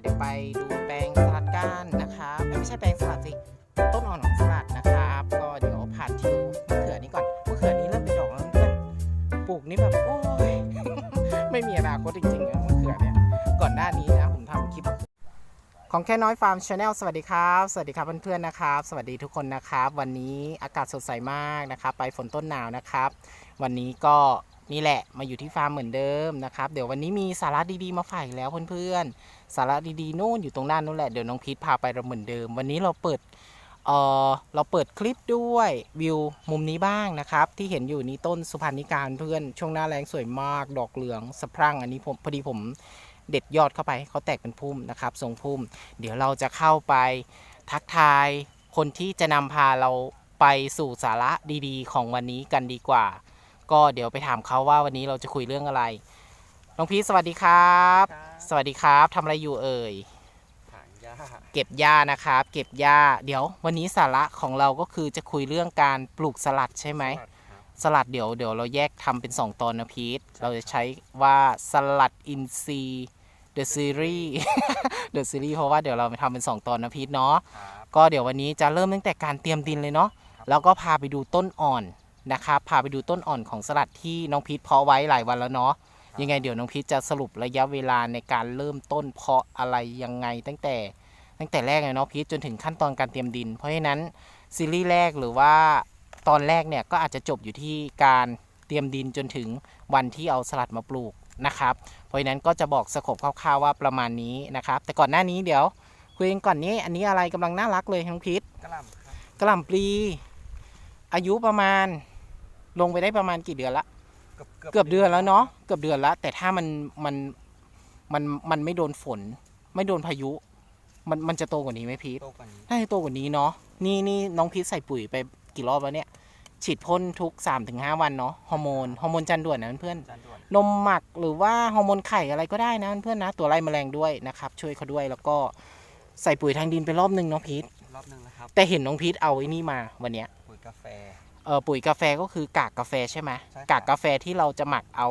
เดี๋ยวไปดูแปลงสลัดกันนะครับไม่ใช่แปลงสลัดสิ ต้นอ่อนของสลัดนะครับ ก็เดี๋ยวผ่านทิวมะเขือนี้ก่อนมะเขือนี้เริ่มเป็นดอกแล้วเพื่อนปลูกนี่แบบโอ้ยไม่มีอนาคตจริงๆนะมะเขือเนี่ย ก่อนหน้านี้นะผมทำคลิป ของแค่น้อยฟาร์มชาแนลสวัสดีครับ สวัสดีครับเพื่อนๆนะครับ สวัสดีทุกคนนะครับ วันนี้อากาศสดใสมากนะครับ ไปฝนต้นหนาวนะครับ วันนี้ก็นี่แหละมาอยู่ที่ฟาร์มเหมือนเดิมนะครับ เดี๋ยววันนี้มีสาระดีๆมาฝากอีกแล้วเพื่อนๆ สาระดีๆนู่นอยู่ตรงหน้านู่นแหละ เดี๋ยวน้องพีทพาไปเราเหมือนเดิม วันนี้เราเปิดเออเราเปิดคลิปด้วยวิวมุมนี้บ้างนะครับ ที่เห็นอยู่นี้ต้นสุพรรณิการเพื่อนช่วงหน้าแรงสวยมาก ดอกเหลืองสะพรั่งอันนี้ผมพอดีผมเด็ดยอดเข้าไปเขาแตกเป็นพุ่มนะครับทรงพุ่ม เดี๋ยวเราจะเข้าไปทักทายคนที่จะนำพาเราไปสู่สาระดีๆ ของวันนี้กันดีกว่า ก็เดี๋ยวไปถามเขาว่าวันนี้เราจะคุยเรื่องอะไร น้องพีชสวัสดีครับ สวัสดีครับทำอะไรอยู่เอ่ยถางหญ้าเก็บหญ้านะครับ เก็บหญ้าเดี๋ยว วันนี้สาระของเราก็คือจะคุยเรื่องการปลูกสลัดใช่ไหมสลัดครับ สลัดเดี๋ยวเดี๋ยวเราแยกทำเป็น 2 ตอนนะพีทเราจะใช้ว่าสลัดอินซีเดอะซีรีส์ เดอะซีรีส์เพราะว่าเดี๋ยวเราไปทำเป็น 2 ตอนนะพีทเนาะ ครับก็เดี๋ยววันนี้จะเริ่มตั้งแต่การเตรียมดินเลยเนาะครับแล้วก็พาไปดูต้นอ่อนนะครับ พาไปดูต้นอ่อนของสลัดที่น้องพีทเพาะไว้หลายวันแล้วเนาะ ยังไงเดี๋ยวน้องพีทจะสรุประยะเวลาในการเริ่มต้นเพาะอะไรยังไงตั้งแต่ ตั้งแต่แรกเลยเนาะพีทจนถึงขั้นตอนการเตรียมดิน เพราะฉะนั้นซีรีส์แรกหรือว่าตอนแรกเนี่ยก็อาจจะจบอยู่ที่การเตรียมดินจนถึงวันที่เอาสลัดมาปลูกนะครับ เพราะฉะนั้นก็จะบอกสโคปคร่าวๆว่าประมาณนี้นะครับ แต่ก่อนหน้านี้เดี๋ยวคุยกันก่อนนี้ อันนี้อะไรกำลังน่ารักเลยน้องพีทกระหล่ำครับกระหล่ำปลีอายุประมาณลงไปได้ประมาณกี่เดือนละ เกือบเกือบเดือนแล้วเนาะเกือบเดือนแล้ว แต่ถ้ามันมันมันมันไม่โดนฝน ไม่โดนพายุ มันมันจะโตกว่านี้ไหมพีทโตกว่านี้น่าจะโตกว่านี้เนาะนี่นี่น้องพีทใส่ปุ๋ยไปกี่รอบแล้วเนี่ย ฉีดพ่นทุก3-5วันเนาะฮอร์โมนฮอร์โมนจันด่วนนะเพื่อนจานด่วนๆนมหมักหรือว่าฮอร์โมนไข่อะไรก็ได้นะเพื่อนๆนะ ตัวไล่แมลงด้วยนะครับ ช่วยเขาด้วยแล้วก็ใส่ปุ๋ยทางดินไปรอบนึงเนาะพีทรอบหนึ่งแล้วครับแต่เห็นน้องพีทเอาไอ้นี่มาวันเนี้ย ปุ๋ยกาแฟ เออปุ๋ยกาแฟก็คือกากกาแฟใช่ไหมใช่ครับ กากกาแฟที่เราจะหมักเอา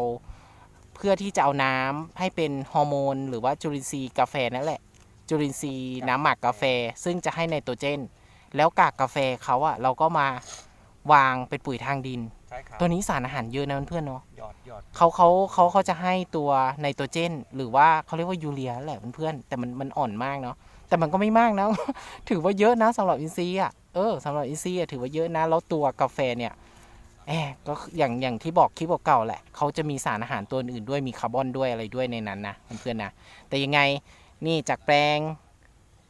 เพื่อที่จะเอาน้ำให้เป็นฮอร์โมน หรือว่าจุลินทรีย์กาแฟนั่นแหละ จุลินทรีย์น้ำหมักกาแฟ ซึ่งจะให้ไนโตรเจน แล้วกากกาแฟเขาอะเราก็มาวางเป็นปุ๋ยทางดิน ใช่ครับตัวนี้สารอาหารเยอะนะเพื่อนๆเนาะหยอดหยอดเขาเขาเขาเขาจะให้ตัวไนโตรเจน หรือว่าเขาเรียกว่ายูเรียแหละเพื่อนๆแต่มันมันอ่อนมากเนาะ แต่มันก็ไม่มากนะ ถือว่าเยอะนะสำหรับอินทรีย์อะเออสำหรับอินทรีย์อะถือว่าเยอะนะ แล้วตัวกาแฟเนี่ยแอบก็อย่างอย่างที่บอกคลิปเก่าๆแหละเขาจะมีสารอาหารตัวอื่นด้วยมีคาร์บอนด้วยอะไรด้วยในนั้นนะเพื่อนๆนะแต่ยังไงนี่จากแปลง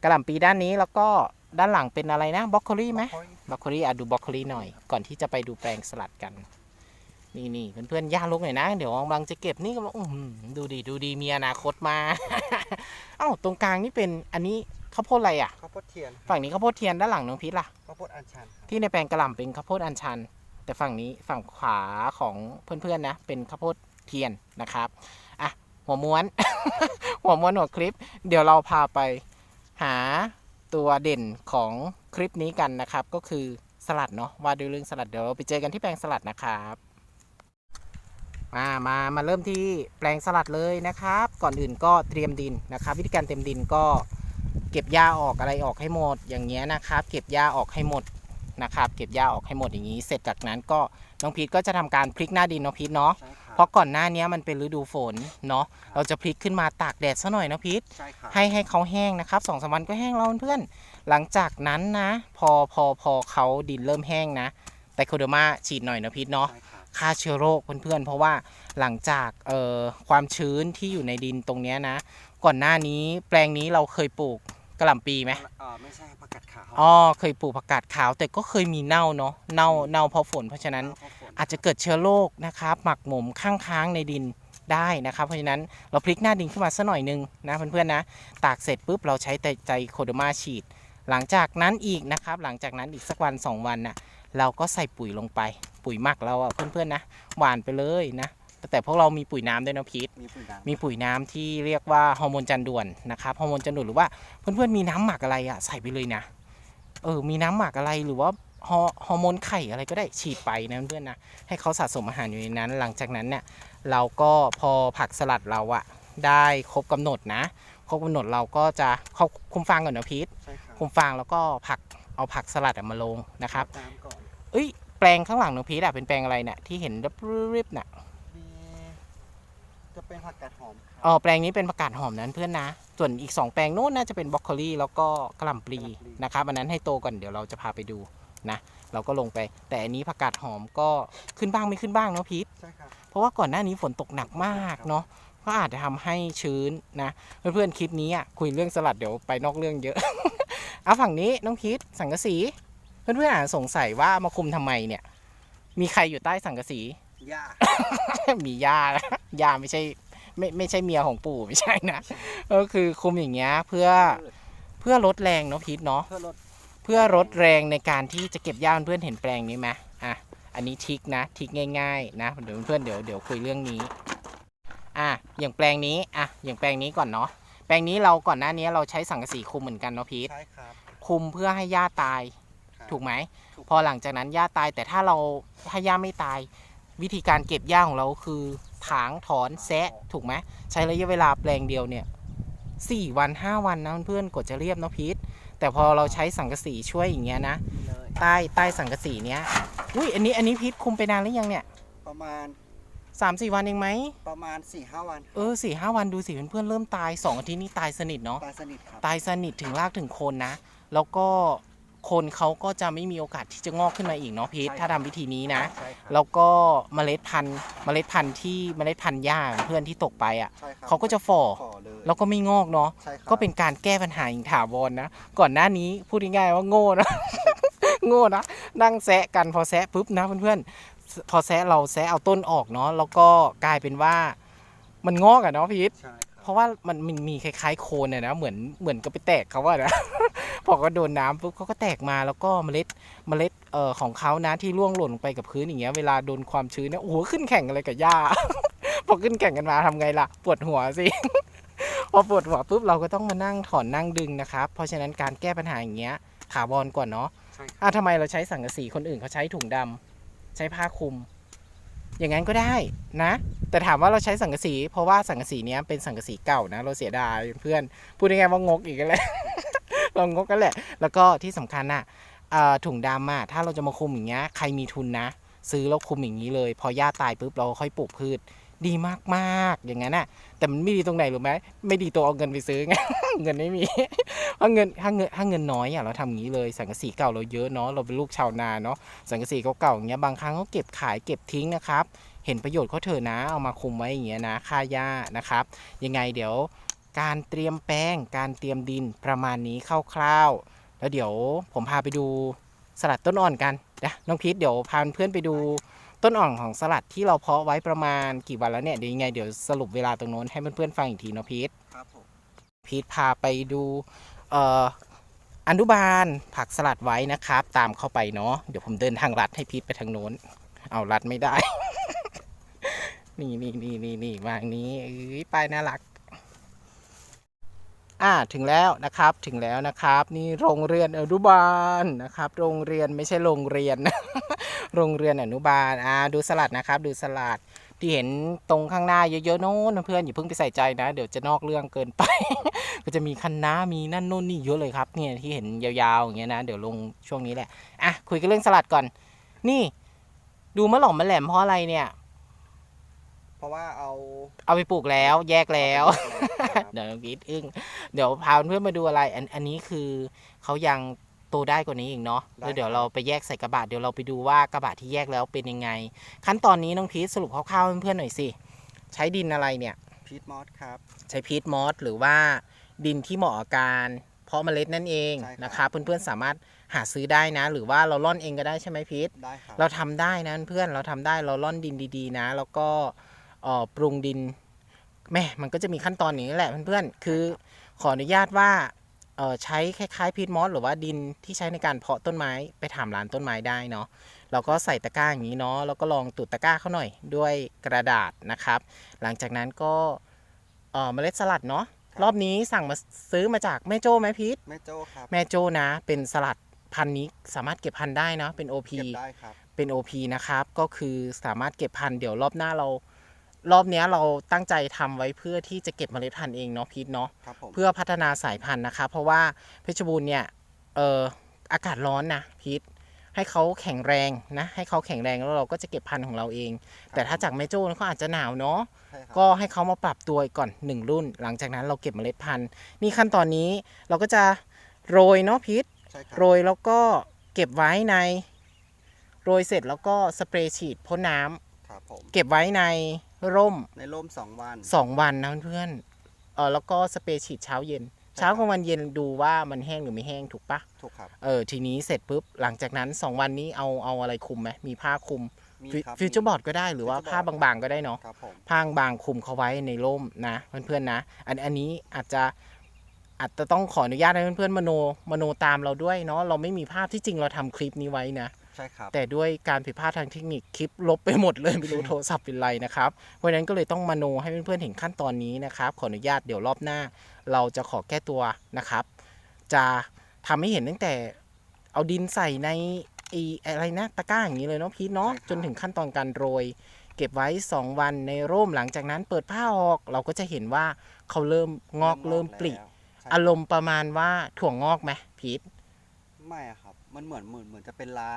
กระหล่ำปีด้านนี้แล้วก็ด้านหลังเป็นอะไรนะบล็อกโคลี่ไหมโอ้ยบรอกโคลีอะดูบรอกโคลีหน่อย ก่อนที่จะไปดูแปลงสลัดกัน นี่นี่เพื่อนๆย่าลกหน่อยนะ เดี๋ยวกำลังจะเก็บนี่ก็บอกอื้อหือดูดีดูดีมีอนาคตมา เอ้าตรงกลางนี่เป็นอันนี้ข้าวโพดอะไรอะข้าวโพดเทียนครับฝั่งนี้ข้าวโพดเทียนด้านหลังน้องพีทล่ะข้าวโพดอัญชันครับที่ในแปลงกระหล่ำเป็นข้าวโพดอัญชัน แต่ฝั่งนี้ฝั่งขวาของเพื่อนๆนะ เป็นข้าวโพดเทียนนะครับอะหัวม้วน หัวม้วนหัวคลิป เดี๋ยวเราพาไปหาตัวเด่นของคลิปนี้กันนะครับ ก็คือสลัดเนาะว่าด้วยเรื่องสลัดเดี๋ยวเราไปเจอกันที่แปลงสลัดนะครับ มามามาเริ่มที่แปลงสลัดเลยนะครับ ก่อนอื่นก็เตรียมดินนะครับ วิธีการเตรียมดินก็เก็บหญ้าออกอะไรออกให้หมดอย่างเงี้ยนะครับ เก็บหญ้าออกให้หมดนะครับ เก็บหญ้าออกให้หมดอย่างนี้ เสร็จจากนั้นก็น้องพีทก็จะทำการพลิกหน้าดินน้องพีทเนาะใช่ครับเพราะก่อนหน้านี้มันเป็นฤดูฝนเนาะเราจะพลิกขึ้นมาตากแดดซะหน่อยนะพีทใช่ครับให้ให้เขาแห้งนะครับสองสามวันก็แห้งแล้วเพื่อนๆหลังจากนั้นนะ พอพอพอเขาดินเริ่มแห้งนะไตโคเดอร์มาฉีดหน่อยนะพีทเนาะใช่ครับ ฆ่าเชื้อโรคเพื่อนๆเพราะว่าหลังจากเอ่อความชื้นที่อยู่ในดินตรงเนี้ยนะ ก่อนหน้านี้แปลงนี้เราเคยปลูกกระหล่ำปีไหมเอ่อไม่ใช่ผักกาดขาวอ๋อเคยปลูกผักกาดขาว แต่ก็เคยมีเน่าเนาะเน่าเน่าเพราะฝน เพราะฉะนั้นข้าวโพดอาจจะเกิดเชื้อโรคนะครับ หมักหมมข้างค้างในดินได้นะครับ เพราะฉะนั้นเราพลิกหน้าดินขึ้นมาสักหน่อยหนึงนะเพื่อนๆนะตากเสร็จปุ๊บเราใช้แต่ใจโคโดมาฉีด หลังจากนั้นอีกนะครับ หลังจากนั้นอีกสักวัน 2 วันน่ะเราก็ใส่ปุ๋ยลงไป ปุ๋ยหมักเราอะเพื่อนๆนะหวานไปเลยนะแต่พวกเรามีปุ๋ยน้ำด้วยนะพีท มีปุ๋ยด่างมีปุ๋ยน้ำที่เรียกว่าฮอร์โมนจันด่วนนะครับฮอร์โมนจันด่วนหรือว่าเพื่อนๆมีน้ำหมักอะไรอะใส่ไปเลยนะ เออ มีน้ำหมักอะไรหรือว่าฮอฮอร์โมนไข่อะไรก็ได้ฉีดไปนะเพื่อนๆนะให้เขาสะสมอาหารอยู่ในนั้น หลังจากนั้นเนี่ยเราก็พอผักสลัดเราอะได้ครบกำหนดนะครบกำหนดเราก็จะเขาคุมฟางก่อนนะพีทใช่ครับคุมฟางแล้วก็ผักเอาผักสลัดอะมาลงนะครับตามก่อน เอ้ย แปลงข้างหลังน้องพีทอะเป็นแปลงอะไรเนี่ยที่เห็นริบๆน่ะมีจะเป็นผักกาดหอมครับอ๋อแปลงนี้เป็นผักกาดหอมนั้นเพื่อนนะ ส่วนอีก 2 แปลงโน้นน่าจะเป็นบรอกโคลีแล้วก็กระหล่ำปลีนะครับอันนั้นให้โตก่อนเดี๋ยวเราจะพาไปดูนะเราก็ลงไป แต่อันนี้ผักกาดหอมก็ขึ้นบ้างไม่ขึ้นบ้างเนาะพีทใช่ครับเพราะว่าก่อนหน้านี้ฝนตกหนักมากเนาะก็อาจจะทำให้ชื้นนะเพื่อนๆคลิปนี้อะคุยเรื่องสลัดเดี๋ยวไปนอกเรื่องเยอะ เอาฝั่งนี้น้องพีทสังกะสี เพื่อนๆอาจจะสงสัยว่ามาคุมทำไมเนี่ย มีใครอยู่ใต้สังกะสีย่ามีย่านะย่าไม่ใช่ไม่ไม่ใช่เมียของปู่ไม่ใช่นะก็คือคุมอย่างเงี้ยเพื่อเพื่อลดแรงเนาะพีทเนาะเพื่อลดเพื่อลดแรงในการที่จะเก็บย่าเพื่อนๆเห็นแปลงนี้ไหมอะอันนี้ทิกนะทิกง่าย ๆ นะเดี๋ยวเพื่อนๆเดี๋ยวเดี๋ยวคุยเรื่องนี้อะอย่างแปลงนี้อะอย่างแปลงนี้ก่อนเนาะแปลงนี้เราก่อนหน้านี้เราใช้สังกะสีคุมเหมือนกันเนาะพีทใช่ครับคุมเพื่อให้หญ้าตายครับ ถูกไหมถูกพอหลังจากนั้นหญ้าตายแต่ถ้าเราถ้าหญ้าไม่ตาย วิธีการเก็บหญ้าของเราคือถางถอนแซะถูกไหมใช้ระยะเวลาแปลงเดียวเนี่ยสี่วันห้าวันนะเพื่อนๆกดจะเรียบเนาะพีทแต่พอเราใช้สังกะสีช่วยอย่างเงี้ยนะนี่เลยใต้ใต้สังกะสีเนี้ยอุ้ยอันนี้อันนี้พีทคุมไปนานหรือยังเนี่ยประมาณสามสี่วันเองไหมประมาณ4ี่ห้าวันเออสี่ห้าวันดูสิเพื่อนๆเริ่มตายสองอาทิตย์นี้ตายสนิทเนาะตายสนิทครับตายสนิทถึงรากถึงโคนนะ แล้วก็โคนเขาก็จะไม่มีโอกาสที่จะงอกขึ้นมาอีกเนาะพีทถ้าทำวิธีนี้นะใช่ครับแล้วก็เมล็ดพันธุ์เมล็ดพันธุ์ที่เมล็ดพันธุ์หญ้าเพื่อนที่ตกไปอะใช่ครับเขาก็จะฝ่อฝ่อเลยแล้วก็ไม่งอกเนาะใช่ครับก็เป็นการแก้ปัญหาอย่างถาวรนะ ก่อนหน้านี้พูดง่ายๆว่าโง่นะโง่นะนั่งแซะกันพอแซะปุ๊บนะเพื่อนๆพอแซะเราแซะเอาต้นออกเนาะแล้วก็กลายเป็นว่ามันงอกอะเนาะพีทใช่คเพ รับราะว่ามันมันมีคล้ายๆโคนอะนะเหมือนเหมือนกับไปแตกเขาว่านะพอก็โดนน้ำปุ๊บเขาก็แตกมาแล้วก็เมล็ดเมล็ดเอ่อของเขานะที่ร่วงหล่นลงไปกับพื้นอย่างเงี้ยเวลาโดนความชื้นเนี่ยโอ้โหขึ้นแข่งกันเลยกับหญ้า พอขึ้นแข่งกันมาทำไงล่ะปวดหัวสิพอปวดหัวปุ๊บเราก็ต้องมานั่งถอนนั่งดึงนะครับ เพราะฉะนั้นการแก้ปัญหาอย่างเงี้ยถาวรก่อนเนาะใช่ครับอะทำไมเราใช้สังกะสีคนอื่นเขาใช้ถุงดำใช้ผ้าคลุม อย่างนั้นก็ได้นะ แต่ถามว่าเราใช้สังกะสี เพราะว่าสังกะสีเนี้ยเป็นสังกะสีเก่านะ เราเสียดายเพื่อนพูดง่ายๆว่างกอีกแล้วละเรางกกันแหละ แล้วก็ที่สำคัญน่ะอ่าถุงดำอะถ้าเราจะมาคุมอย่างเงี้ยใครมีทุนนะ ซื้อแล้วคุมอย่างนี้เลย พอหญ้าตายปุ๊บเราค่อยปลูกพืช ดีมากๆอย่างนั้นน่ะแต่มันไม่ดีตรงไหนรู้ไหมไม่ดีตัวเอาเงินไปซื้อไงเงินไม่มีถ้าเงินถ้าเงินถ้าเงินน้อยอะเราทำอย่างนี้เลย สังกะสีเก่าเราเยอะเนาะเราเป็นลูกชาวนาเนาะสังกะสีเก่าๆอย่างเงี้ยบางครั้งก็เก็บขายเก็บทิ้งนะครับ เห็นประโยชน์เขาเถอะนะเอามาคุมไว้อย่างเงี้ยนะค่าหญ้านะครับ ยังไงเดี๋ยวการเตรียมแป้งการเตรียมดินประมาณนี้คร่าวๆแล้วเดี๋ยวผมพาไปดูสลัดต้นอ่อนกันนะน้องพีทเดี๋ยวพาเพื่อนไปดู ต้นอ่อนของสลัดที่เราเพาะไว้ประมาณกี่วันแล้วเนี่ยเดี๋ยวยังไงเดี๋ยวสรุปเวลาตรงโน้นให้เพื่อนๆฟังอีกทีเนาะพีทครับผมพีทพาไปดูเอ่ออนุบาลผักสลัดไว้นะครับ ตามเข้าไปเนาะเดี๋ยวผมเดินทางลัดให้พีทไปทางโน้น เอาลัดไม่ได้ นี่นี่นี่นี่นี่วางนี้เอ้ยป้ายน่ารัก อ่าถึงแล้วนะครับถึงแล้วนะครับ นี่โรงเรียนอนุบาลนะครับ โรงเรียนไม่ใช่โรงเรียน โรงเรียนอนุบาลอ่าดูสลัดนะครับ ดูสลัดที่เห็นตรงข้างหน้าเยอะๆโน้นเพื่อนอย่าเพิ่งไปใส่ใจนะ เดี๋ยวจะนอกเรื่องเกินไป ก็จะมีคันน้ามีนั่นนู่นนี่เยอะเลยครับเนี่ยที่เห็นยาวๆอย่างเงี้ยนะเดี๋ยวลงช่วงนี้แหละอะคุยกันเรื่องสลัดก่อน นี่ ดูมะหล่อมมะแหลมเพราะอะไรเนี่ย เพราะว่าเอาเอาไปปลูกแล้ว แยกแล้วครับเดี๋ยวพีทอึ้งเดี๋ยวพาเพื่อนๆมาดูอะไร อันอันนี้คือเขายังโตได้กว่านี้อีกเนาะแล้วเดี๋ยวเราไปแยกใส่กระบะเดี๋ยวเราไปดูว่ากระบะที่แยกแล้วเป็นยังไง ขั้นตอนนี้น้องพีทสรุปคร่าวๆให้เพื่อนๆหน่อยสิ ใช้ดินอะไรเนี่ย พีทมอสครับ ใช้พีทมอสหรือว่าดินที่เหมาะกับการเพาะเมล็ดนั่นเองใช่ครับ นะครับเพื่อนๆสามารถหาซื้อได้นะ หรือว่าเราล่อนเองก็ได้ใช่ไหมพีท ได้ครับ เราทำได้นะเพื่อนเราทำได้เราล่อนดินดีๆนะ แล้วก็เอ่อ ปรุงดินแม่มันก็จะมีขั้นตอนอย่างนี้แหละเพื่อนๆ คือขออนุญาตว่าเอ่อใช้คล้ายๆพีทมอสหรือว่าดินที่ใช้ในการเพาะต้นไม้ไปถามร้านต้นไม้ได้เนาะเราก็ใส่ตะกร้าอย่างนี้เนาะแล้วก็ลองตุดตะกร้าเขาหน่อยด้วยกระดาษนะครับ หลังจากนั้นก็เอ่อเมล็ดสลัดเนาะรอบนี้สั่งมาซื้อมาจากแม่โจ้ไหมพีทแม่โจ้ครับแม่โจ้นะ เป็นสลัดพันธุ์นี้สามารถเก็บพันธุ์ได้นะเป็น OP เก็บได้ครับเป็น OP นะครับก็คือสามารถเก็บพันธุ์เดี๋ยวรอบหน้าเรา รอบเนี้ยเราตั้งใจทำไว้เพื่อที่จะเก็บเมล็ดพันธุ์เองเนาะพีทเนาะ ครับผมเพื่อพัฒนาสายพันธุ์นะคะ เพราะว่าเพชรบูรณ์เนี่ยเอออากาศร้อนนะพีทให้เขาแข็งแรงนะ ให้เขาแข็งแรงแล้วเราก็จะเก็บพันธุ์ของเราเอง แต่ถ้าจากแม่โจ้เขาอาจจะหนาวเนาะ ใช่ครับก็ให้เขามาปรับตัวก่อนหนึ่งรุ่น หลังจากนั้นเราเก็บเมล็ดพันธุ์ นี่ขั้นตอนนี้เราก็จะโรยเนาะพีทใช่ครับโรยแล้วก็เก็บไว้ใน โรยเสร็จแล้วก็สเปรย์ฉีดพ่นน้ำ ครับผมเก็บไว้ในร่มในร่มสองวันสองวันนะเพื่อนๆเออแล้วก็สเปรย์ฉีดเช้าเย็น เช้ากลางวันเย็นดูว่ามันแห้งหรือไม่แห้งถูกปะถูกครับเออทีนี้เสร็จปุ๊บหลังจากนั้น2วันนี้เอาเอาอะไรคลุมไหมมีผ้าคลุมมีครับฟิวเจอร์บอร์ดก็ได้หรือว่า Future ผ้า board บางๆก็ได้เนาะครับผมผ้าบางคลุมเขาไว้ในร่มนะเพื่อนๆนะอันอันนี้อาจจะอาจจะต้องขออนุญาตให้เพื่อนๆมโนมโนตามเราด้วยเนาะเราไม่มีภาพที่จริงเราทำคลิปนี้ไว้นะ ใช่ครับแต่ด้วยการผิดพลาดทางเทคนิคคลิปลบไปหมดเลยไม่รู้โทรศัพท์เป็นไรนะครับเพราะฉะนั้นก็เลยต้องมาโนให้เพื่อนๆเห็นขั้นตอนนี้นะครับขออนุญาตเดี๋ยวรอบหน้า เราจะขอแก้ตัวนะครับ จะทำให้เห็นตั้งแต่เอาดินใส่ในไอ้อะไรนะตะกร้าอย่างนี้เลยเนาะพีทเนาะใช่ครับจนถึงขั้นตอนการโรย เก็บไว้ 2 วันในร่มหลังจากนั้นเปิดผ้าออกเราก็จะเห็นว่าเขาเริ่มงอกเริ่มปลีแล้วใช่อารมณ์ประมาณว่าถั่วงอกไหมพีทไม่อะครับ มันเหมือนเหมือนเหมือนจะเป็นลา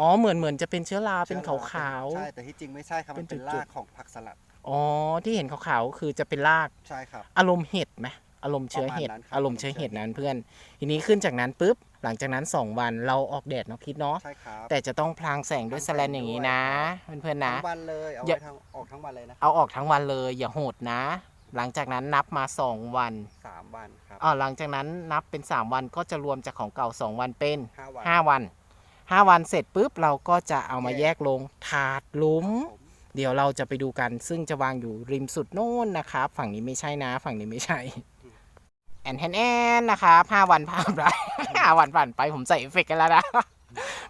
อ๋อเหมือนเหมือนจะเป็นเชื้อราเป็นขาวใช่แต่ที่จริงไม่ใช่ครับเป็มันนเป็นจุดๆรากของผักสลัดๆอ๋อที่เห็นขาวๆคือจะเป็นรากใช่ครับอารมณ์เห็ดไหมอารมณ์เชื้อเห็ดประมาณนั้นครับอารมณ์เชื้อเห็ดนั้นเพื่อน ทีนี้ขึ้นจากนั้นปุ๊บหลังจากนั้น 2 วันเราออกแดดเนาะคิดเนาะใช่ครับแต่จะต้องพลางแสงด้วยแสแลนอย่างนี้นะเพื่อนๆนะทั้งวันเลยเอาอย่าไว้ทั้งออกทั้งวันเลยนะเอาออกทั้งวันเลยอย่าโหดนะ หลังจากนั้นนับมา 2 วันสามวันครับอ๋อหลังจากนั้นนับเป็น 3 วันก็จะรวมจากของเก่า 2 วันเป็นห้าวัน5วัน 5 วันเสร็จปุ๊บเราก็จะเอามาแยกแยกลงถาดหลุมผมเดี๋ยวเราจะไปดูกัน ซึ่งจะวางอยู่ริมสุดโน่นนะครับ ฝั่งนี้ไม่ใช่นะ ฝั่งนี้ไม่ใช่ แอนแอนแอนนะครับห้าวันผ่านไปห้าวันผ่านไปผมใส่เอฟเฟกต์กันแล้วนะ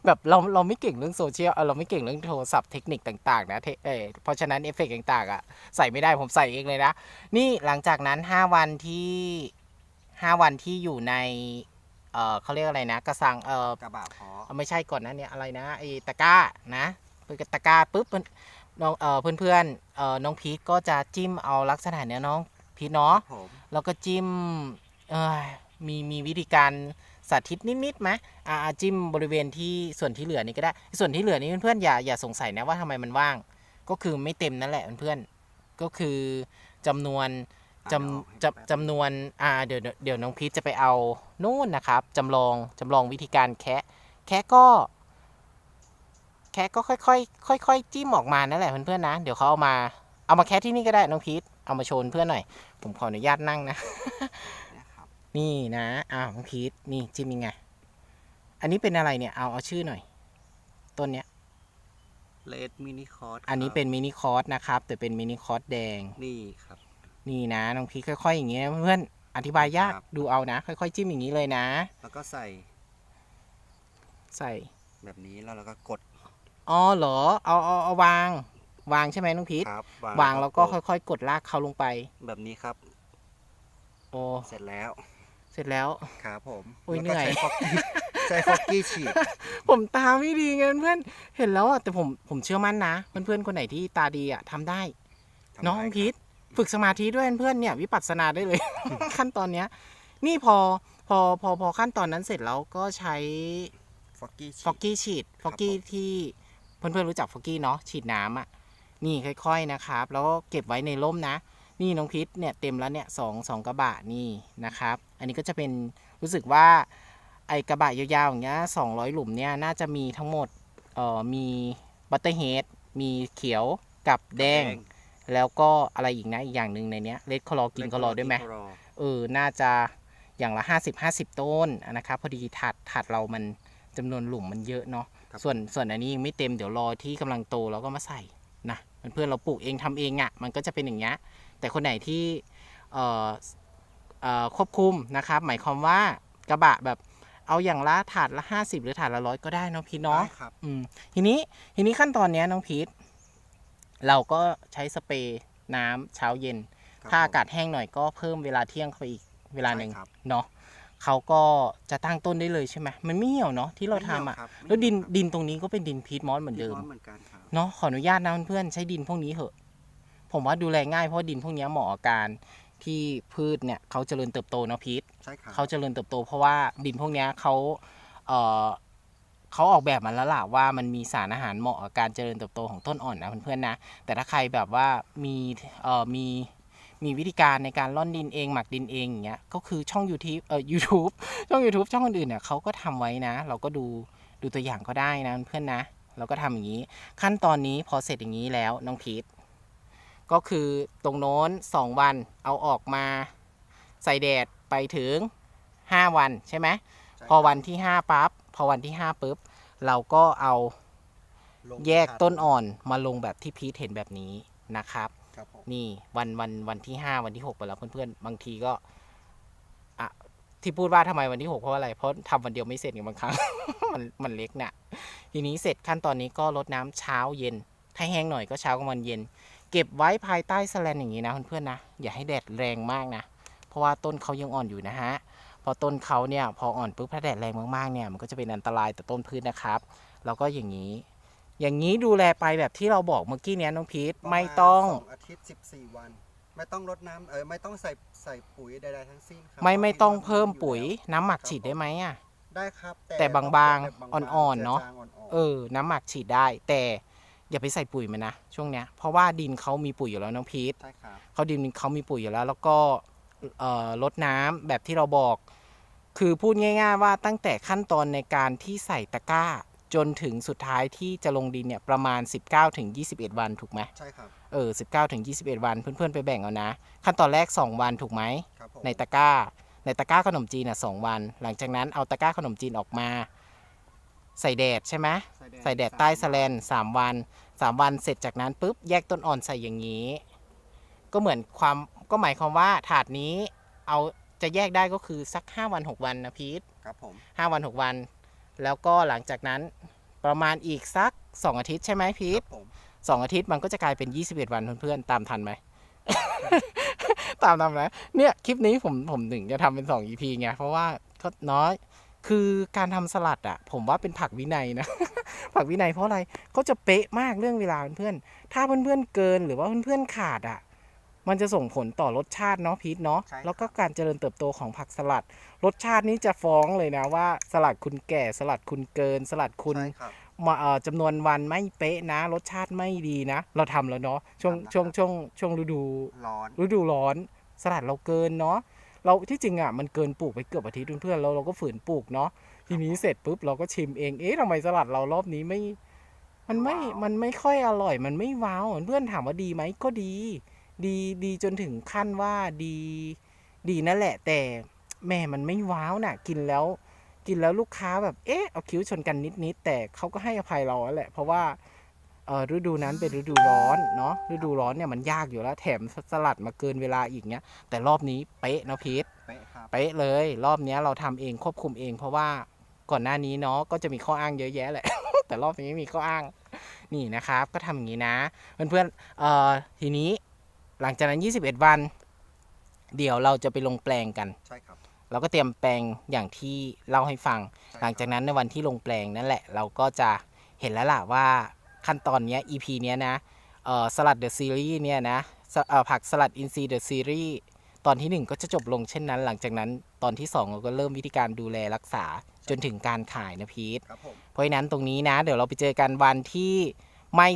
แบบเราเราไม่เก่งเรื่องโซเชียลเออเราไม่เก่งเรื่องโทรศัพท์เทคนิคต่างๆนะเทเออเพราะฉะนั้นเอฟเฟกต์ต่างๆอะใส่ไม่ได้ผมใส่เองเลยนะ นี่หลังจากนั้น5วันที่5วันที่อยู่ใน เออเขาเรียกอะไรนะ กระสังเออกระบะเพาะเอาไม่ใช่ก่อนนะเนี่ยอะไรนะไอ้ตะกร้านะเปิดตะกร้าปุ๊บเพื่อนน้องเออเพื่อนเพื่อนๆเออน้องพีทก็จะจิ้มเอาลักษณะเนี้ยน้องพีทเนาะผมแล้วก็จิ้มเอยมีมีวิธีการสาธิตนิดๆไหมอ่าอ่าจิ้มบริเวณที่ส่วนที่เหลือนี่ก็ได้ ส่วนที่เหลือนี่เพื่อนๆอย่าอย่าสงสัยนะว่าทำไมมันว่าง ก็คือไม่เต็มนั่นแหละเพื่อนๆก็คือจำนวน จำจำจำนวนอ่าเดี๋ยวเดี๋ยวเดี๋ยวน้องพีชจะไปเอานู่นนะครับจำลองจำลองวิธีการแคะแคะก็ แคะก็ค่อยๆค่อยๆจิ้มออกมานั่นแหละเพื่อนๆนะ เดี๋ยวเขาเอามาเอามาแคะที่นี่ก็ได้น้องพีชเอามาโชว์เพื่อนหน่อย ผมขออนุญาตนั่งนะเนี่ยครับนี่นะอ้าวน้องพีชนี่จิ้มยังไง อันนี้เป็นอะไรเนี่ยเอาเอาชื่อหน่อย ต้นเนี้ยเลดมินิคอร์สอันนี้เป็นมินิคอร์สนะครับ แต่เป็นมินิคอร์สแดงนี่ครับ นี่นะน้องพีชค่อยๆอย่างเงี้ยเพื่อนๆอธิบายยากครับ ดูเอานะ ค่อยๆจิ้มอย่างนี้เลยนะ แล้วก็ใส่ใส่แบบนี้แล้วเราก็กดอ๋อเหรอเอาเอาเอาวาง วางใช่ไหมน้องพีชครับวางแล้วก็ดค่อยๆ กดลากเขาลงไป แบบนี้ครับ โอ้เสร็จแล้วเสร็จแล้ว ครับผมโอ้ยแล้วก็เหนื่อย ใช้ฟอกกี้ใช้ฟอกกี้ฉีด ผมตาไม่ดีไงเพื่อนเห็นแล้วอะแต่ผมผมเชื่อมั่นนะ เพื่อนๆคนไหนที่ตาดีอะทำได้ น้องพีท ฝึกสมาธิด้วยเพื่อนๆเนี่ยวิปัสสนาได้เลย ขั้นตอนเนี้ย นี่พอพอพอพอขั้นตอนนั้นเสร็จแล้วก็ใช้ฟอกกี้ฉีฟอกดกี้ฉีดฟอกกี้ผมที่เพื่อนๆรู้จักฟอกกี้เนาะฉีดน้ำอะนี่ค่อย ๆนะครับ แล้วก็เก็บไว้ในร่มนะ นี่น้องพิษเนี่ยเต็มแล้วเนี่ยสองสองกระบะนี่นะครับ อันนี้ก็จะเป็นรู้สึกว่าไอกระบะยาวๆอย่างเงี้ยสองร้อยหลุมเนี่ยน่าจะมีทั้งหมดเอ่อมีบัตเตอร์เฮดมีเขียวกับแดง แล้วก็อะไรอีกนะ อีกอย่างหนึ่งในเนี้ยเลดคลอกินคลอด้วยไหมกินคลอเออ น่าจะอย่างละ 50 50 ต้นนะครับ พอดีถาดถาดเรามันจำนวนหลุมมันเยอะเนาะครับส่วนส่วนอันนี้ยังไม่เต็มเดี๋ยวรอที่กำลังโตเราก็มาใส่นะเพื่อนๆเราปลูกเองทำเองอะ่ะมันก็จะเป็นอย่างเงี้ยแต่คนไหนที่เอ่อเอ่อควบคุมนะครับ หมายความว่ากระบะแบบเอาอย่างละถาดละ 50 หรือถาดละร้อยก็ได้เนาะพี่เนาะได้ครับอืมทีนี้ทีนี้ขั้นตอนเนี้ยน้องพีท เราก็ใช้สเปรย์น้ำเช้าเย็นครับถ้าผมอากาศแห้งหน่อยก็เพิ่มเวลาเที่ยงเข้าไปอีกเวลาหนึ่งใช่ครับเนาะเขาก็จะตั้งต้นได้เลยใช่ไหมมันไม่เหี่ยวเนาะที่เราทำอะไม่เหี่ยครับแล้วดินไม่เหี่ยครับดินตรงนี้ก็เป็นดินพีทมอสเหมือนเดิมดินร้อนเหมือนกันครับเนาะขออนุญาตนะเพื่อนๆใช้ดินพวกนี้เหอะ ผมว่าดูแลง่ายเพราะว่าดินพวกเนี้ยเหมาะกับการที่พืชเนี่ยเขาเจริญเติบโตเนาะพีทใช่ครับเขาเจริญเติบโตเพราะว่าดินพวกเนี้ยเขาเอ่อ เขาออกแบบมาแล้วล่ะว่ามันมีสารอาหารเหมาะกับการเจริญเติบโตของต้นอ่อนนะเพื่อนๆนะ แต่ถ้าใครแบบว่ามีเอ่อมีมีวิธีการในการร่อนดินเองหมักดินเองอย่างเงี้ยก็คือช่อง YouTube เอ่อ YouTube ช่อง YouTube ช่องอื่นๆเนี่ยเขาก็ทำไว้นะ เราก็ดูดูตัวอย่างก็ได้นะเพื่อนๆนะ เราก็ทำอย่างนี้ ขั้นตอนนี้พอเสร็จอย่างนี้แล้วน้องพีทก็คือตรงโน้น 2 วันเอาออกมาใส่แดดไปถึง 5 วันใช่ไหมใช่พอวันที่ 5 ปั๊บ พอวันที่5ปุ๊บเราก็เอาลงแยกต้นอ่อนมาลงแบบที่พีทเห็นแบบนี้นะครับครับผมนี่วันวันวันที่ 5 วันที่6ไปแล้วเพื่อนๆ บางทีก็อะที่พูดว่าทำไมวันที่ 6 เพราะอะไร เพราะทำวันเดียวไม่เสร็จไงบางครั้ง มันมันเล็กเนี่ยทีนี้เสร็จขั้นตอนนี้ก็ลดน้ำเช้าเย็น ถ้าแห้งหน่อยก็เช้ากับวันเย็น เก็บไว้ภายใต้แสแลนอย่างนี้นะเพื่อนๆนะ อย่าให้แดดแรงมากนะ เพราะว่าต้นเขายังอ่อนอยู่นะฮะ พอต้นเขาเนี่ยพออ่อนปุ๊บถ้าแดดแรงมากๆเนี่ยมันก็จะเป็นอันตรายต่อต้นพืชนะครับ แล้วก็อย่างนี้ อย่างนี้ดูแลไปแบบที่เราบอกเมื่อกี้เนี้ยน้องพีทประาณไม่ต้องสองอาทิตย์14 วัน ไม่ต้องรดน้ำเออไม่ต้องใส่ใส่ปุ๋ยใดๆทั้งสิ้นครัไม่พราะไม่ดินต้องราเพิ่มอยู่ปุ๋ยแล้วน้ำหมักฉีดได้ไหมอะ ได้ครับแต่บางๆต้แบบบางๆอ่อนๆเนอะจืจงอ่อนๆเออ น้ำหมักฉีดได้ แต่อย่าไปใส่ปุ๋ยมันนะช่วงเนี้ยเพราะว่าดินเขามีปุ๋ยอยู่แล้วน้องพีท ใช่ครับ เขาดินเขามีปุ๋ยอยู่แล้ว แล้วก็เอ่อลดน้ำแบบที่เราบอก คือพูดง่าย ๆ ว่าตั้งแต่ขั้นตอนในการที่ใส่ตะกร้า จนถึงสุดท้ายที่จะลงดินเนี่ยประมาณ 19ถึง21 วันถูกไหมใช่ครับ เออ19ถึง21 วันเพื่อนๆไปแบ่งเอานะ ขั้นตอนแรก 2 วันถูกไหม ครับผมในตะกร้า ในตะกร้าขนมจีนอะสองวัน หลังจากนั้นเอาตะกร้าขนมจีนออกมา ใส่แดดใช่ไหม ใส่แดดใต้แสแลนสามวันสามวันเสร็จจากนั้นปุ๊บแยกต้นอ่อนใส่อย่างนี้ ก็เหมือนความก็หมายความว่าถาดนี้เอา จะแยกได้ก็คือสัก 5 วัน 6 วันนะพีทครับผมห้าวัน 6 วัน แล้วก็หลังจากนั้นประมาณอีกสัก 2 อาทิตย์ใช่ไหมพีคทรับผมสองอาทิตย์มันก็จะกลายเป็น 21 วันเพื่อนๆตามทันไหม ตามทันไหมเนี่ยคลิปนี้ผมผมถึงจะทำเป็น 2 EP ไงเพราะว่าก็น้อยคือการทำสลัดอะผมว่าเป็นผักวินัยนะ ผักวินัยเพราะอะไรเขาจะเป๊ะมากเรื่องเวลาเพื่อนๆถ้าเพื่อนๆเกินหรือว่าเพื่อนๆขาดอะ มันจะส่งผลต่อรสชาติเนาะพีทเนาะใช่ครับ แล้วก็การเจริญเติบโตของผักสลัด รสชาตินี้จะฟ้องเลยนะว่าสลัดคุณแก่สลัดคุณเกิน สลัดคุณ ใช่ครับ มาเอ่อจำนวนวันไม่เป๊ะนะ รสชาติไม่ดีนะ เราทำแล้วเนาะช่วงทำแล้ว ช่วงครับช่วงช่วงฤดู ร้อน ฤดูร้อนสลัดเราเกินเนาะเราที่จริงอะมันเกินปลูกไปเกือบอาทิตย์เพื่อนๆเราเราก็ฝืนปลูกเนาะทีนี้เสร็จปุ๊บเราก็ชิมเองเอ๊ะทำไมสลัดเรารอบนี้ไม่ มันไม่ว้าว มันไม่ค่อยอร่อย มันไม่ว้าวเพื่อนถามว่าดีไหมก็ดี ดีดีจนถึงขั้นว่าดีดีนั่นแหละ แต่แม่มันไม่ว้าวน่ะ กินแล้ว กินแล้วลูกค้าแบบเอ๊ะเอาคิ้วชนกันนิดๆแต่เขาก็ให้อภัยเราแล้วแหละ เพราะว่าเออฤดูนั้นเป็นฤดูร้อนเนาะฤดูร้อนเนี่ยมันยากอยู่แล้ว แถมสลัดมาเกินเวลาอีกเนี้ย แต่รอบนี้เป๊ะนะพีทเป๊ะครับเป๊ะเลย รอบเนี้ยเราทำเองควบคุมเอง เพราะว่าก่อนหน้านี้เนาะก็จะมีข้ออ้างเยอะแยะแหละ แต่รอบนี้ไม่มีข้ออ้างนี่นะครับ ก็ทำอย่างนี้นะ เพื่อนๆเอ่อทีนี้ หลังจากนั้น 21 วัน เดี๋ยวเราจะไปลงแปลงกัน ใช่ครับ เราก็เตรียมแปลงอย่างที่เล่าให้ฟังใช่หลังจากนั้นในวันที่ลงแปลงนั่นแหละ เราก็จะเห็นแล้วล่ะว่าขั้นตอนเนี้ย EP เนี้ยนะเอ่อสลัดเดอะซีรีส์เนี่ยนะสเอ่อผักสลัดอินซีเดอะซีรีส์ตอนที่ 1 ก็จะจบลงเช่นนั้น หลังจากนั้นตอนที่ 2 เราก็เริ่มวิธีการดูแลรักษาจนถึงการขายนะพีทครับผม เพราะฉะนั้นตรงนี้นะ เดี๋ยวเราไปเจอกันวันที่ ไม่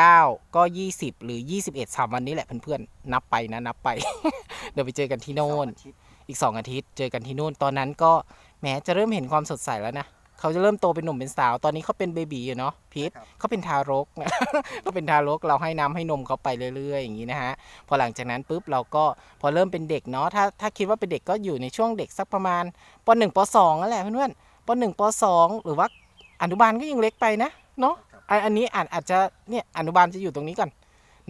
19 ก็ 20 หรือ 21 3วันนี้แหละเพื่อนๆนับไปนะนับไป เดี๋ยวไปเจอกันที่โน่นสองอาทิตย์อีก 2 อาทิตย์เจอกันที่นู่นตอนนั้นก็แหมจะเริ่มเห็นความสดใสแล้วนะเขาจะเริ่มโตเป็นหนุ่มเป็นสาว ตอนนี้เขาเป็นเบบีอยู่เนาะพีทครับเขาเป็นทารกนะเขาเป็นทารกเราให้น้ำให้นมเขาไปเรื่อย ๆ อย่างนี้นะฮะพอหลังจากนั้นปุ๊บเราก็พอเริ่มเป็นเด็กเนาะถ้าถ้าคิดว่าเป็นเด็กก็อยู่ในช่วงเด็กสักประมาณปหนึ่งปสองนั่นแหละเพื่อนๆปหนึ่งปสองหรือว่าอนุบาลก็ยังเล็กไปนะเนาะครับ อันนี้อาจอาจจะเนี่ยอนุบาลจะอยู่ตรงนี้ก่อน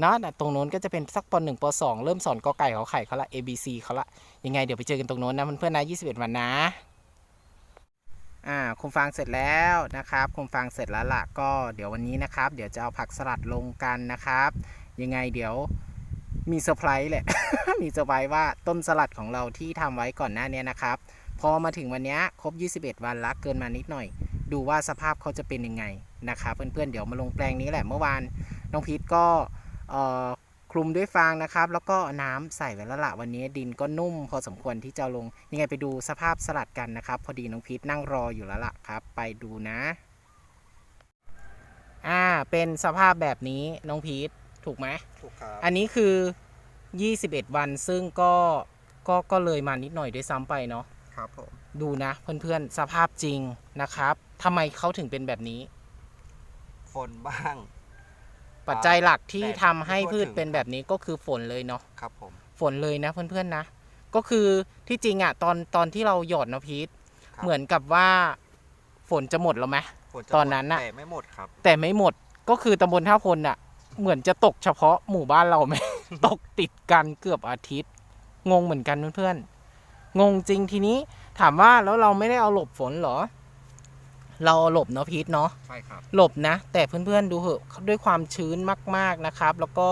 เนาะตรงโน้นก็จะเป็นสักปหนึ่งปสองเริ่มสอนกอไก่เขอไข่เขาละ A B C เขาละยังไงเดี๋ยวไปเจอกันตรงโน้นนะเพื่อนๆนะ21 วันนะอ่าคุมฟางเสร็จแล้วนะครับคุมฟางเสร็จแล้วล่ะก็เดี๋ยววันนี้นะครับ เดี๋ยวจะเอาผักสลัดลงกันนะครับ ยังไงเดี๋ยวมีเซอร์ไพรส์แหละ มีเซอร์ไพรส์ว่าต้นสลัดของเราที่ทำไว้ก่อนหน้านี้นะครับ พอมาถึงวันนี้ครบ 21 วันละเกินมานิดหน่อย ดูว่าสภาพเขาจะเป็นยังไงนะครับเพื่อนๆเดี๋ยวมาลงแปลงนี้แหละเมื่อวานน้องพีทก็เอ่อคลุมด้วยฟางนะครับ แล้วก็น้ำใส่ไว้แล้วละวันนี้ดินก็นุ่มพอสมควรที่จะลงยังไงไปดูสภาพสลัดกันนะครับ พอดีน้องพีทนั่งรออยู่แล้วล่ะครับ ไปดูนะอ่าเป็นสภาพแบบนี้น้องพีทถูกไหมถูกครับอันนี้คือ 21 วันซึ่งก็ก็ก็เลยมานิดหน่อยด้วยซ้ำไปเนาะครับผมดูนะเพื่อนๆสภาพจริงนะครับ ทำไมเขาถึงเป็นแบบนี้ ฝนบ้าง ปัจจัยหลักที่แต่ทำให้ไม่ทั่วพืชถึงเป็นแบบนี้ก็คือฝนเลยเนาะครับผม ฝนเลยนะเพื่อนๆนะ ก็คือที่จริงอะตอนตอนที่เราหยอดนะพีทครับ เหมือนกับว่าฝนจะหมดแล้วไหม ฝจะตอนนั้นน่ะ แต่ไม่หมดครับ แต่ไม่หมดก็คือตำบลท่าพลอะเหมือนจะตกเฉพาะหมู่บ้านเราไหม ตกติดกันเกือบอาทิตย์ งงเหมือนกันเพื่อนๆงงจริงทีนี้ถามว่าแล้วเราไม่ได้เอาหลบฝนเหรอ เราเอาหลบเนาะพีทเนาะใช่ครับหลบนะ แต่เพื่อนๆดูเหอะด้วยความชื้นมากๆนะครับ แล้วก็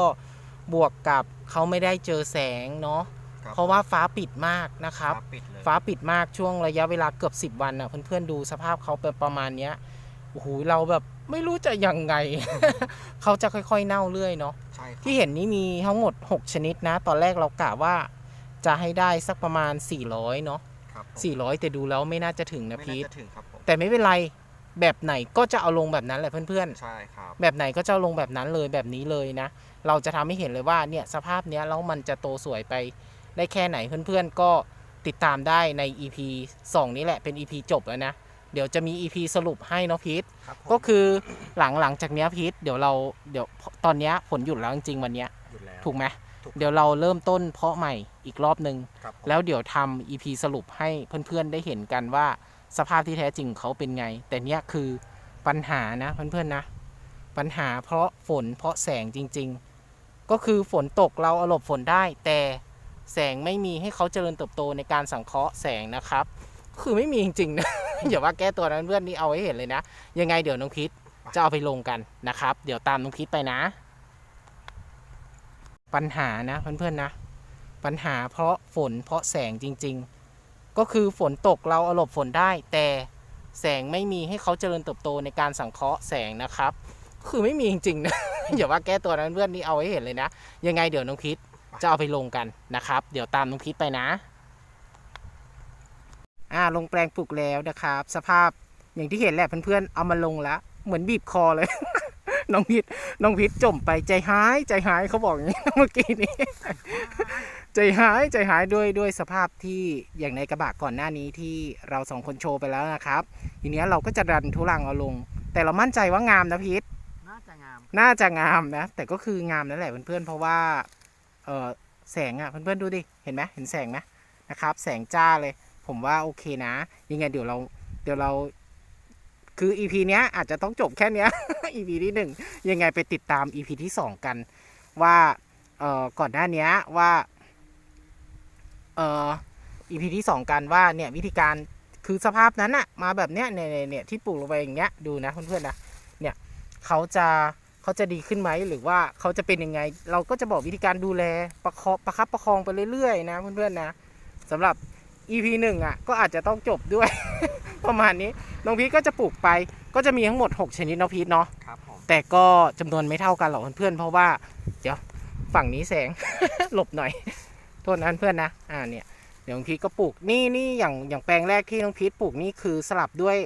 บวกกับเขาไม่ได้เจอแสงเนาะคบเพราะว่าฟ้าปิดมากนะครับฟ้าปิดเลยฟ้าปิดมากช่วงระยะเวลาเกือบ 10 วันอะเพื่อนๆดูสภาพเขาเป็นประมาณเนี้ยโอ้โหเราแบบไม่รู้จะยังไง เขาจะค่อยๆเน่าเรื่อยเนาะใช่ครับที่เห็นนี้มีทั้งหมด 6 ชนิดนะ ตอนแรกเรากะว่าจะให้ได้สักประมาณ 400 เนาะครับผม400 แต่ดูแล้วไม่น่าจะถึงนะไม่พีน่าท จะถึงครับผมแต่ไม่เป็นไรแบบไหนก็จะเอาลงแบบนั้นแหละเพื่อนๆ ใช่ครับแบบไหนก็จะลงแบบนั้นเลยแบบนี้เลยนะ เราจะทำให้เห็นเลยว่าเนี่ยสภาพเนี้ยแล้วมันจะโตสวยไปได้แค่ไหนเพื่อนๆ ก็ติดตามได้ใน EP 2 นี้แหละเป็น EP จบแล้วนะ เดี๋ยวจะมี EP สรุปให้เนาะพีทครับผมก็คือหลังหลังจากเนี้ยพีทเดี๋ยวเราเดี๋ยวตอนเนี้ยฝนหยุดแล้วจริงๆวันเนี้ยหยุดแล้วถูกไหมถูกเดี๋ยวเราเริ่มต้นเพาะใหม่อีกรอบหนึ่งครับผมแล้วเดี๋ยวทำ EP สรุปให้เพื่อนๆ ได้เห็นกันว่า สภาพที่แท้จริงเขาเป็นไง แต่เนี้ยคือปัญหานะเพื่อนๆนะ ปัญหาเพราะฝนเพราะแสงจริง ๆ ก็คือฝนตกเราเอาหลบฝนได้ แต่แสงไม่มีให้เขาเจริญเติบโตในการสังเคราะห์แสงนะครับ คือไม่มีจริงๆนะอย่าว่าแก้ตัวนั้นเพื่อนนี่เอาให้เห็นเลยนะ ยังไงเดี๋ยวน้องพิษจะเอาไปลงกันนะครับ เดี๋ยวตามน้องพิษไปนะ ปัญหานะเพื่อนๆนะ ปัญหาเพราะฝนเพราะแสงจริง ๆ ก็คือฝนตกเราเอาหลบฝนได้ แต่แสงไม่มีให้เขาเจริญเติบโตในการสังเคราะห์แสงนะครับ คือไม่มีจริงๆนะ อย่าว่าแก้ตัวนั้นเพื่อนนี่เอาให้เห็นเลยนะ ยังไงเดี๋ยวน้องพิษจะเอาไปลงกันนะครับ เดี๋ยวตามน้องพิษไปนะ อ่าลงแปลงปลูกแล้วนะครับ สภาพอย่างที่เห็นแหละเพื่อนๆเอามาลงแล้วเหมือนบีบคอเลย น้องพิษน้องพิษจมไปใจหายใจหายเขาบอกอย่างนี้เมื่อกี้นี้ ใจหายใจหายด้วยด้วยสภาพที่อย่างในกระบะก่อนหน้านี้ที่เราสองคนโชว์ไปแล้วนะครับ ทีเนี้ยเราก็จะดันทุลังเอาลง แต่เรามั่นใจว่างามนะพีทน่าจะงาม น่าจะงามนะ แต่ก็คืองามนั่นแหละเพื่อนๆเพราะว่าเออแสงอะ่ะเพื่อนๆดูดิเห็นไหมเห็นแสงไหมนะครับ แสงจ้าเลย ผมว่าโอเคนะยังไงเดี๋ยวเราเดี๋ยวเราคือ EP เนี้ยอาจจะต้องจบแค่เนี้ย EP ที่หนึ่งยังไงไปติดตาม EP ที่สองกันว่าเอ่อก่อนหน้าเนี้ยว่า เอ่อ EP ที่สองกันว่าเนี่ยวิธีการคือสภาพนั้นอะมาแบบเนี้ยเนี่ยเนี่ยเนี่ยที่ปลูกลงไปอย่างเงี้ยดูนะเพื่อนๆนะเนี่ยเขาจะเขาจะดีขึ้นไหมหรือว่าเขาจะเป็นยังไง เราก็จะบอกวิธีการดูแลประคองประคับประคองไปเรื่อยๆนะเพื่อนๆนะสำหรับ EP หนึ่งอะก็อาจจะต้องจบด้วย ประมาณนี้น้องพีทก็จะปลูกไป ก็จะมีทั้งหมด 6 ชนิดเน้องพีทเนาะครับผมแต่ก็จำนวนไม่เท่ากันหรอกเพื่อนๆเพราะว่า เดี๋ยวฝั่งนี้แสง หลบหน่อย โทษนะเพื่อนนะ อ่าเนี่ยเดี๋ยวน้องพีทก็ปลูกนี่นี่อย่างอย่างแปลงแรกที่น้องพีทปลูกนี่คือสลับด้วย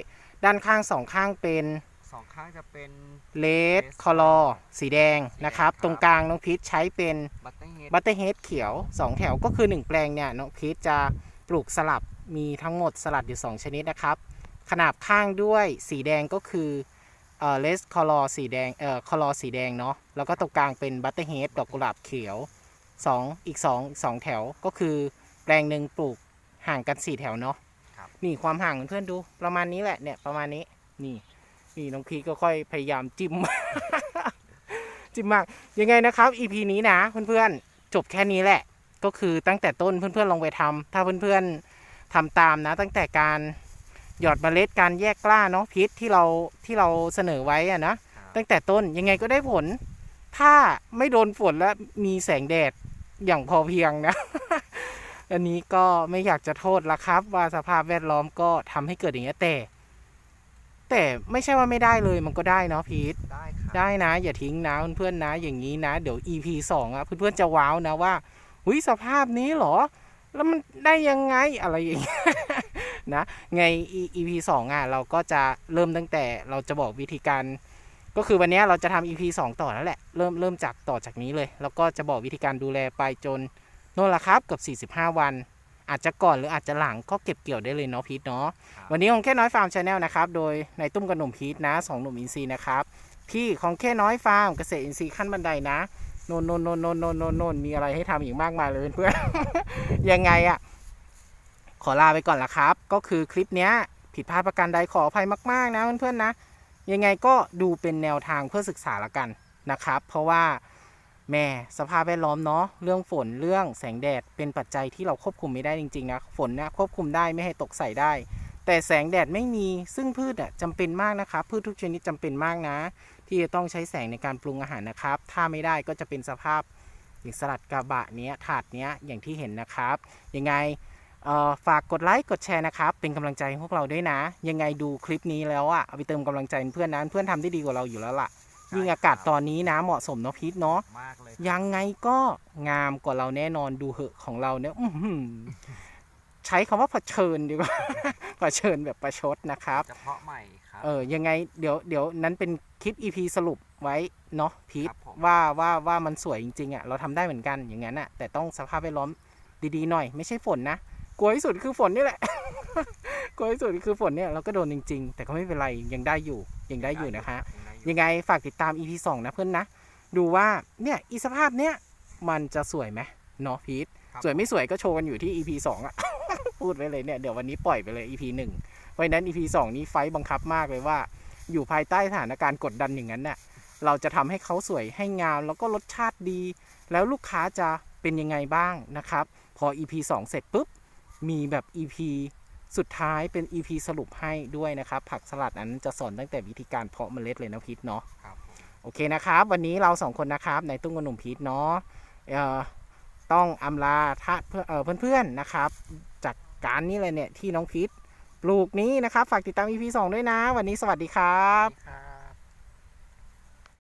ด้านข้างสองข้างเป็นสองข้างจะเป็น เลดคอลอสีแดงนะครับ ครับ ตรงกลางน้องพีทใช้เป็นบัตเตอร์เฮดบัตเตอร์เฮดเขียว 2 แถวก็คือ 1 แปลงเนี่ยน้องพีทจะปลูกสลับมีทั้งหมดสลัดอยู่ 2 ชนิดนะครับ ขนาบข้างด้วยสีแดงก็คือเอ่อเลสคอลอสีแดงเอ่อคอลอสีแดงเนาะแล้วก็ตรงกลางเป็นบัตเตอร์เฮดดอกกุหลาบเขียว 2 อีก2 2แถวก็คือแปลงหนึ่งปลูกห่างกัน 4 แถวเนาะครับนี่ความห่างเพื่อนๆดูประมาณนี้แหละเนี่ยประมาณนี้นี่นี่น้องพีทก็ค่อยพยายามจิ้ม จิ้มมากยังไงนะครับ EP นี้นะเพื่อนๆจบแค่นี้แหละ ก็คือตั้งแต่ต้นเพื่อนๆลองไปทำถ้าเพื่อนๆทำตามนะ ตั้งแต่การหยอดเมล็ดการแยกกล้าเนาะพิษที่เราที่เราเสนอไว้อะนะครับตั้งแต่ต้นยังไงก็ได้ผล ถ้าไม่โดนฝนและมีแสงแดดอย่างพอเพียงนะ อันนี้ก็ไม่อยากจะโทษละครับ ว่าสภาพแวดล้อมก็ทำให้เกิดอย่างนี้ยแต่แต่ แต่ไม่ใช่ว่าไม่ได้เลยมันก็ได้เนาะพีทได้ครับได้นะ อย่าทิ้งนะเพื่อนๆนะ อย่างนี้นะ เดี๋ยว EP 2อะเพื่อนๆจะว้าวนะว่าหุยสภาพนี้เหรอ แล้วมันได้ยังไงอะไรอย่างเงี้ยนะไง E- EP 2อะเราก็จะเริ่มตั้งแต่เราจะบอกวิธีการ ก็คือวันเนี้ยเราจะทำ EP 2 ต่อแล้วแหละ เริ่มเริ่มจากต่อจากนี้เลย แล้วก็จะบอกวิธีการดูแลไปจนโน่นละครับเกับ45 วัน อาจจะก่อนหรืออาจจะหลังก็เก็บเกี่ยวได้เลยเนาะพีทเนาะวันนี้ของแค่น้อยฟาร์มชาแนลนะครับโดยในตุ้มกับหนุ่มพีทนะสองหนุ่มอินซีย์นะครับที่ของแค่น้อยฟาร์มเกษตรอินทรีย์ขั้นบันไดนะโนนโนนโนนโนนโนนโนนโนนมีอะไรให้ทำอีกมากมายเลยเพื่อนๆยังไงอะขอลาไปก่อนละครับ ก็คือคลิปเนี้ยผิดพลาดประการใดขออภัยมาก ๆ นะเพื่อนๆนะ ยังไงก็ดูเป็นแนวทางเพื่อศึกษาละกันนะครับ เพราะว่าแม่สภาพแวดล้อมเนาะเรื่องฝนเรื่องแสงแดดเป็นปัจจัยที่เราควบคุมไม่ได้จริงๆนะฝนเนี่ยควบคุมได้ไม่ให้ตกใส่ได้ แต่แสงแดดไม่มีซึ่งพืชอะจำเป็นมากนะครับพืชทุกชนิดจำเป็นมากนะ ที่จะต้องใช้แสงในการปรุงอาหารนะครับ ถ้าไม่ได้ก็จะเป็นสภาพอย่างสลัดกระบะเนี้ยถาดเนี้ยอย่างที่เห็นนะครับ ยังไง ฝากกดไลค์กดแชร์นะครับ เป็นกำลังใจให้พวกเราด้วยนะ ยังไงดูคลิปนี้แล้วอะเอาไปเติมกำลังใจเพื่อนนะเพื่อนทำได้ดีกว่าเราอยู่แล้วล่ะยิ่งอากาศตอนนี้นะเหมาะสมเนาะพีทเนาะมากเลยยังไงก็งามกว่าเราแน่นอนดูเหอะของเราเนี่ยอื้อหือใช้คำว่าเผชิญดีกว่าเผชิญแบบประชดนะครับเฉพาะใหม่ครับเออยังไงเดี๋ยวเดี๋ยวนั้นเป็นคลิป EP สรุปไว้เนาะพีทครับผมว่าว่าว่ามันสวยจริงๆอะเราทำได้เหมือนกันอย่างนั้นอะแต่ต้องสภาพแวดล้อมดีๆหน่อย ไม่ใช่ฝนนะ กลัวที่สุดคือฝนนี่แหละ กลัวที่สุดคือฝนเนี่ยเราก็โดนจริง ๆ แต่ก็ไม่เป็นไรยังได้อยู่ยังได้อยู่นะคะ ยังไงฝากติดตาม EP 2นะเพื่อนนะ ดูว่าเนี่ยอีสภาพเนี้ยมันจะสวยไหมเนาะพีทครับสวยไม่สวยก็โชว์กันอยู่ที่ EP 2อะพูดไว้เลยเนี่ยเดี๋ยววันนี้ปล่อยไปเลย EP 1เพราะฉะนั้น EP 2นี้ไฟท์บังคับมากเลยว่า อยู่ภายใต้สถานการณ์กดดันอย่างนั้นน่ะเราจะทำให้เขาสวยให้งามแล้วก็รสชาติดี แล้วลูกค้าจะเป็นยังไงบ้างนะครับ พอ EP 2 เสร็จปุ๊บ มีแบบ EP สุดท้ายเป็น EP สรุปให้ด้วยนะครับ ผักสลัดนั้นจะสอนตั้งแต่วิธีการเพาะเมล็ดเลยนะพีทเนาะครับผมโอเคนะครับ วันนี้เราสองคนนะครับในตุ้งกบหนุ่มพีทเนาะเอ่อต้องอำลาท่าเพื่อนเอ่อเพื่อนๆนะครับ จากการนี้เลยเนี่ยที่น้องพีทปลูกนี้นะครับ ฝากติดตาม EP 2 ด้วยนะ วันนี้สวัสดีครับครับ